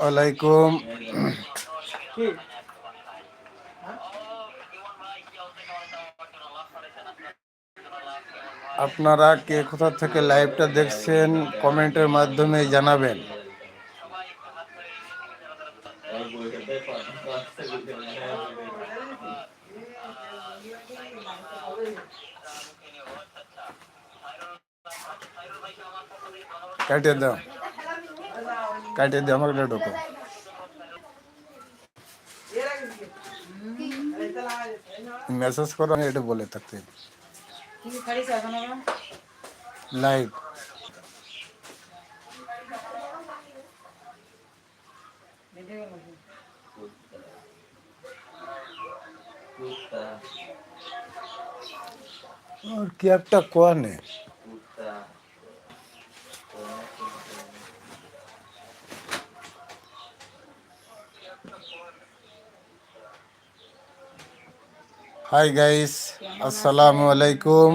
ওয়ালাইকুম আপনারা কে কোথা থেকে লাইভটা দেখছেন কমেন্টের মাধ্যমে জানাবেন। কাটিয়ে দাও। কাটে দিয়ে আমার এটা ঢোকো মেসেজ করো আমি এটা বলে থাকতে লাইভ और कैप्टा कौन है হাই গাইস আসসালামু আলাইকুম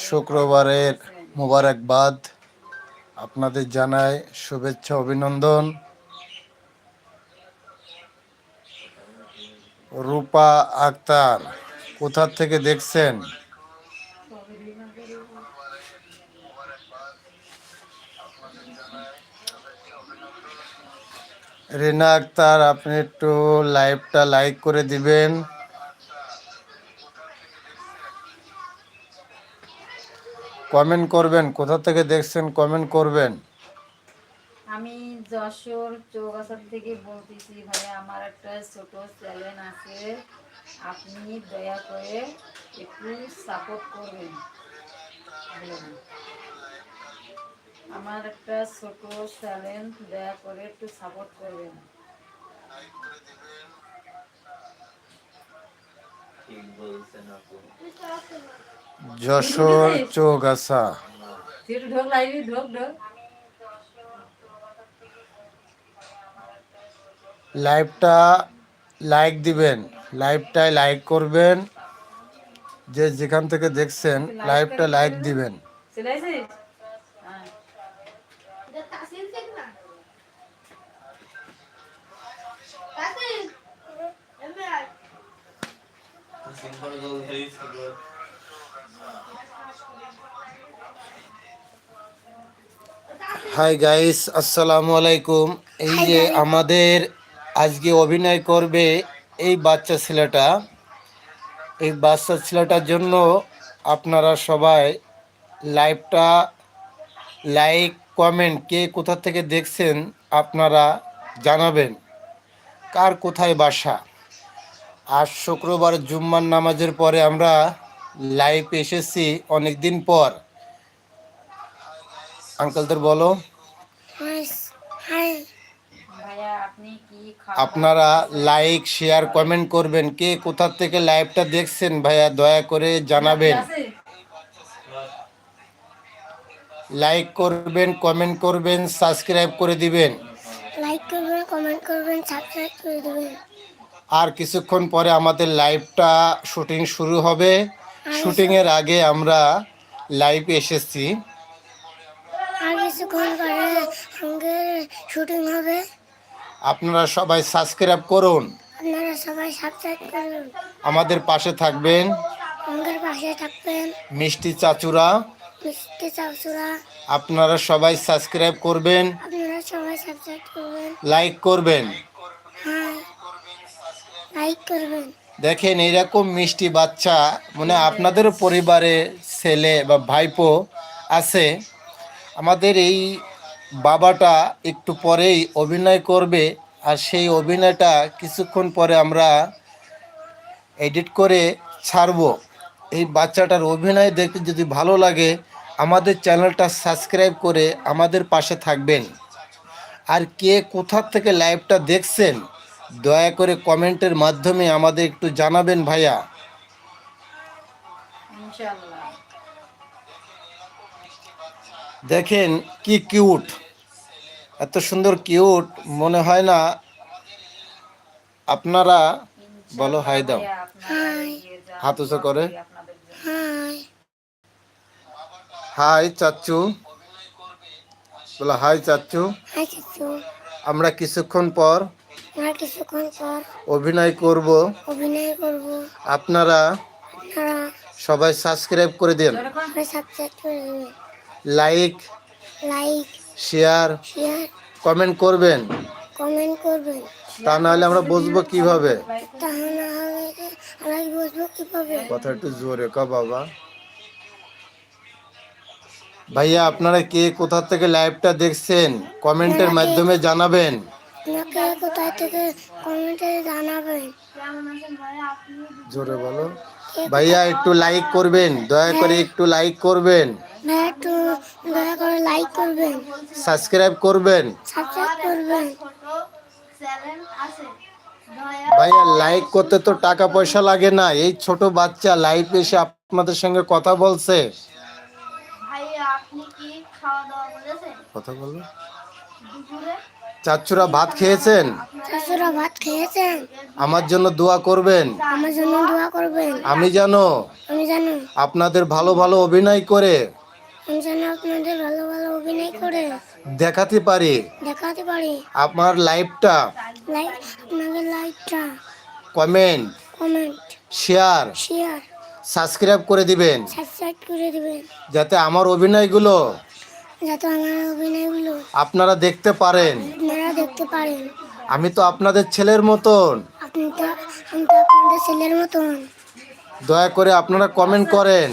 শুক্রবারের মোবারকবাদ আপনাদের জানাই শুভেচ্ছা অভিনন্দন রূপা আক্তার কোথা থেকে দেখছেন রিনা আক্তার আপনি একটু লাইভটা লাইক করে দিবেন কমেন্ট করবেন কোথা থেকে দেখছেন কমেন্ট করবেন। আমি যশোর চৌগাছার থেকে বলতেছি ভাই আমার একটা ছোট চ্যানেল আছে। আপনি দয়া করে একটু সাপোর্ট করবেন। আমার একটা ছোট চ্যানেল দয়া করে একটু সাপোর্ট করবেন। চৌগাছা তুই একটু ঢোক লাইবি ঢোক ঢোক। লাইভটা লাইক দিবেন লাইভটায় লাইক করবেন। যে যেখান থেকে দেখছেন লাইভটা লাইক দিবেন। চলে আসিস হাই গাইস আসসালামু আলাইকুম এই যে আমাদের আজকে অভিনয় করবে এই বাচ্চা ছেলেটা। এই বাচ্চা ছেলেটার জন্য আপনারা সবাই লাইভটা লাইক কমেন্ট কে কোথা থেকে দেখছেন আপনারা জানাবেন। কার কোথায় বাসা? আর শুক্রবার জুম্মার নামাজের পরে আমরা লাইভ এসেছি অনেক দিন পর। আঙ্কেলদের বলো। আপনারা লাইক শেয়ার কমেন্ট করবেন। কে কোথা থেকে লাইভটা দেখছেন ভাইয়া দয়া করে জানাবেন। লাইক করবেন কমেন্ট করবেন সাবস্ক্রাইব করে দিবেন। লাইক করবেন কমেন্ট করবেন সাবস্ক্রাইব করে দেবেন। আর কিছুক্ষণ পরে আমাদের লাইভটা শুটিং শুরু হবে। শুটিংয়ের আগে আমরা লাইভ এসেছি। কিছুক্ষণ পরে সঙ্গে শুটিং হবে আপনারা সবাই সাবস্ক্রাইব করুন। আপনারা সবাই সাবস্ক্রাইব করুন। আমাদের পাশে থাকবেন। আমাদের পাশে থাকবেন। মিষ্টি চাচুরা। মিষ্টি চাউচুরা আপনারা সবাই সাবস্ক্রাইব করবেন। আপনারা সবাই সাবস্ক্রাইব করবেন। লাইক করবেন। হ্যাঁ লাইক করবেন। দেখেন এইরকম মিষ্টি বাচ্চা মানে আপনাদেরও পরিবারে ছেলে বা ভাইপো আছে আমাদের এই বাবাটা একটু পরেই অভিনয় করবে আর সেই অভিনয়টা কিছুক্ষণ পরে আমরা এডিট করে ছাড়বো। এই বাচ্চাটার অভিনয় দেখতে যদি ভালো লাগে, আমাদের চ্যানেলটা সাবস্ক্রাইব করে আমাদের পাশে থাকবেন। আর কে কোথা থেকে লাইভটা দেখছেন, দয়া করে কমেন্টের মাধ্যমে আমাদের একটু জানাবেন ভাইয়া। দেখেন কি কিউট। এত সুন্দর কিউট মনে হয় না আপনারা বলো হাই দাও। হাত উঁচু করে। হাই চাচ্চু বলো হাই চাচ্চু চাচু। আমরা কিছুক্ষণ পর অভিনয় করব। অভিনয় করব। আপনারা আপনারা সবাই সাবস্ক্রাইব করে দিন। Like like share share comment করবেন। কমেন্ট করবেন। তা নাহলে আমরা বুঝব কীভাবে? তাহলে না হলে আমরা বুঝব কীভাবে? কথা একটু জোরে ক বাবা। ভাইয়া আপনারা কে কোথা থেকে লাইভটা দেখছেন? কমেন্টের মাধ্যমে জানাবেন। আপনাকে কোথায় থেকে কমেন্টে জানাবেন? জোরে বলো। ভাইয়া একটু লাইক করবেন। দয়া করে একটু লাইক করবেন। ভাই একটু দয়া করে লাইক করবেন। সাবস্ক্রাইব করবেন। সাবস্ক্রাইব করবেন। ভাইয়া লাইক করতে তো টাকা পয়সা লাগে না। এই ছোট বাচ্চা লাইভ এসে আপনাদের সঙ্গে কথা বলছে। ভাইয়া আপনি কি খাওয়া দাওয়া করেছেন? কথা বলো। দুপুরে? চাচুরা ভাত খেয়েছেন? ভাত খেয়েছেন। আমার জন্য দোয়া করবেন। আমার জন্য দোয়া করবেন। আমি জানো আমি জানো। আপনাদের ভালো ভালো অভিনয় করে যেন আপনাদের ভালো ভালো অভিনয় করে দেখাতে পারি। দেখাতে পারি। আমার লাইভটা। আপনাদের comment. Comment. Share. Share. Subscribe করে দিবেন। সাবস্ক্রাইব করে দেবেন। যাতে আমার অভিনয়গুলো যাতে আমার অভিনয়গুলো আপনারা দেখতে পারেন। আপনারা দেখতে পারেন। আমি তো আপনাদের ছেলের মতন। আপনি তো আমি তো আপনাদের ছেলের মতন। দয়া করে আপনারা কমেন্ট করেন।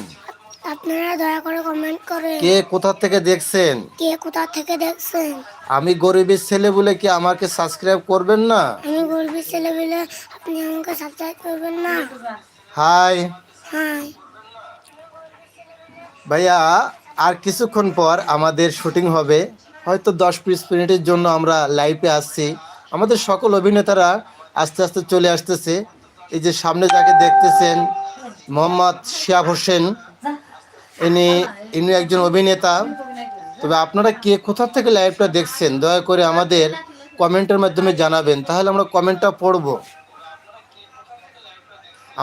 আপনারা দয়া করে কমেন্ট করেন। কে কোথা থেকে দেখছেন? কে কোথা থেকে দেখছেন? আমি গরিবের ছেলে বলে কি আমাকে সাবস্ক্রাইব করবেন না? আমি গরিবের ছেলে বলে আপনি আমাকে সাবস্ক্রাইব করবেন না? হাই। হ্যাঁ ভাইয়া আর কিছুক্ষণ পর আমাদের শুটিং হবে। হয়তো দশ বিশ মিনিটের জন্য আমরা লাইভে আসছি। আমাদের সকল অভিনেতারা আস্তে আস্তে চলে আসতেছে। এই যে সামনে যাকে দেখতেছেন মোহাম্মদ শিয়াব হোসেন। ইনি ইনি একজন অভিনেতা। তবে আপনারা কে, কোথা থেকে লাইভটা দেখছেন, দয়া করে আমাদের কমেন্টের মাধ্যমে জানাবেন, তাহলে আমরা কমেন্টটা পড়ব।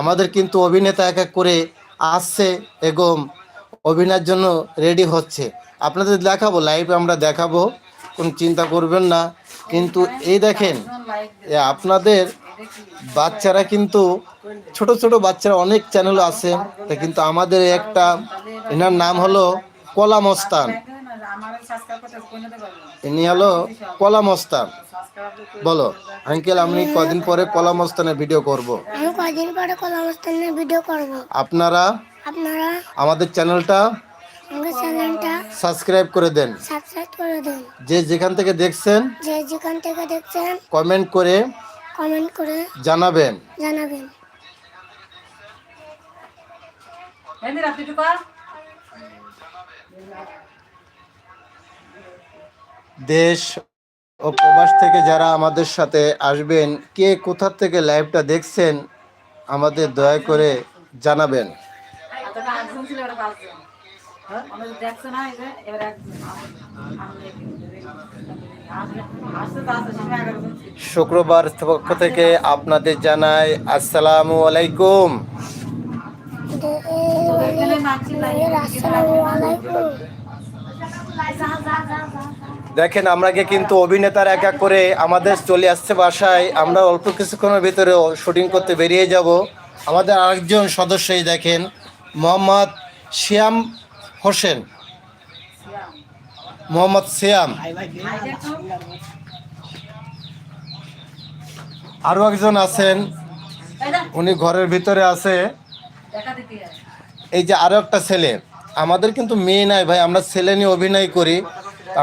আমাদের কিন্তু অভিনেতা এক এক করে আসছে এবং অভিনয়ের জন্য রেডি হচ্ছে। আপনাদের দেখাবো লাইভে আমরা দেখাবো, কোনো চিন্তা করবেন না। কিন্তু এই দেখেন আপনাদের বাচ্চারা কিন্তু ছোট ছোট বাচ্চারা অনেক চ্যানেল আছে তা কিন্তু আমাদের একটা এনার নাম হলো কলা মস্তান। ইনি হলো কলা মস্তান। বলো আঙ্কেল আমি কদিন পরে কলা মস্তানের ভিডিও করব। আমি কয়দিন পরে কলামস্থানের ভিডিও করব। আপনারা? আপনারা? আমাদের চ্যানেলটা আমাকে চ্যানেলটা সাবস্ক্রাইব করে দেন। সাবস্ক্রাইব করে দেন। যে যেখান থেকে দেখছেন যে যেখান থেকে দেখছেন কমেন্ট করে কমেন্ট করে জানাবেন। জানাবেন। দেশ ও প্রবাস থেকে যারা আমাদের সাথে আসবেন কে কোথা থেকে লাইভটা দেখছেন আমাদের দয়া করে জানাবেন। দেখছে না, এই যে, এবার একজন আসতে তো আসতে সময় এগারো জন ছিল। শুক্রবার পক্ষ থেকে আপনাদের জানাই আসসালামু আলাইকুম। দেখেন আমরাকে কিন্তু অভিনেতার এক এক করে আমাদের চলে আসছে বাসায় আমরা অল্প কিছুক্ষণের ভিতরে শুটিং করতে বেরিয়ে যাব আমাদের আরেকজন সদস্যই দেখেন, মোহাম্মদ শিয়াম হোসেন, মোহাম্মদ শিয়াম আরও একজন আছেন, উনি ঘরের ভিতরে আছে। এই যে আরও একটা ছেলে, আমাদের কিন্তু মেয়ে নাই ভাই, আমরা ছেলে নিয়ে অভিনয় করি।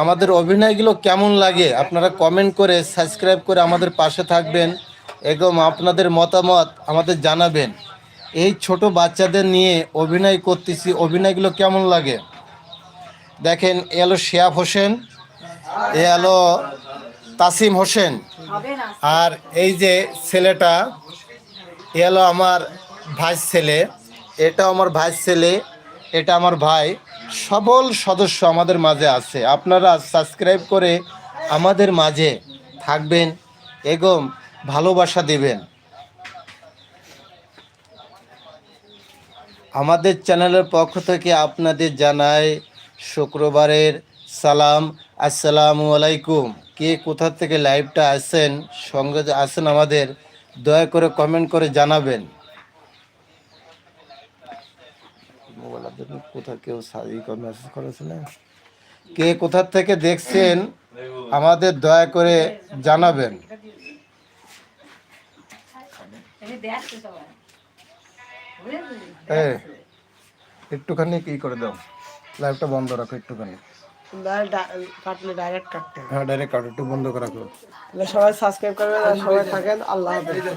আমাদের অভিনয়গুলো কেমন লাগে আপনারা কমেন্ট করে সাবস্ক্রাইব করে আমাদের পাশে থাকবেন। এবং আপনাদের মতামত আমাদের জানাবেন। এই ছোট বাচ্চাদের নিয়ে অভিনয় করতেছি। অভিনয়গুলো কেমন লাগে? দেখেন, এ হলো শিয়াব হোসেন, এ হলো তাসিম হোসেন, আর এই যে ছেলেটা, এ হলো আমার ভাই ছেলে এটা আমার ভাই ছেলে, এটা আমার ভাই। সবল সদস্য আমাদের মাঝে আছে। আপনারা সাবস্ক্রাইব করে আমাদের মাঝে থাকবেন এবং ভালোবাসা দেবেন। আমাদের চ্যানেলের পক্ষ থেকে আপনাদের জানাই শুক্রবারের সালাম। আসসালামু আলাইকুম। কে কোথা থেকে লাইভটা আসেন সঙ্গে আসেন আমাদের, দয়া করে কমেন্ট করে জানাবেন। কোথা কেউ মেসেজ কে কোথা থেকে দেখছেন, আমাদের দয়া করে জানাবেন এমনি দেখছে সবাই বুঝেছিস? এ, একটুখানি কি করে দাও। লাইভটা বন্ধ রাখো একটুখানি। ডাইরেক্ট কাটলে ডাইরেক্ট কাটতে হ্যাঁ ডাইরেক্ট কাটো একটু বন্ধ করে রাখো। সবাই সাবস্ক্রাইব করবেন আর সবাই থাকেন। আল্লাহ হাফেজ।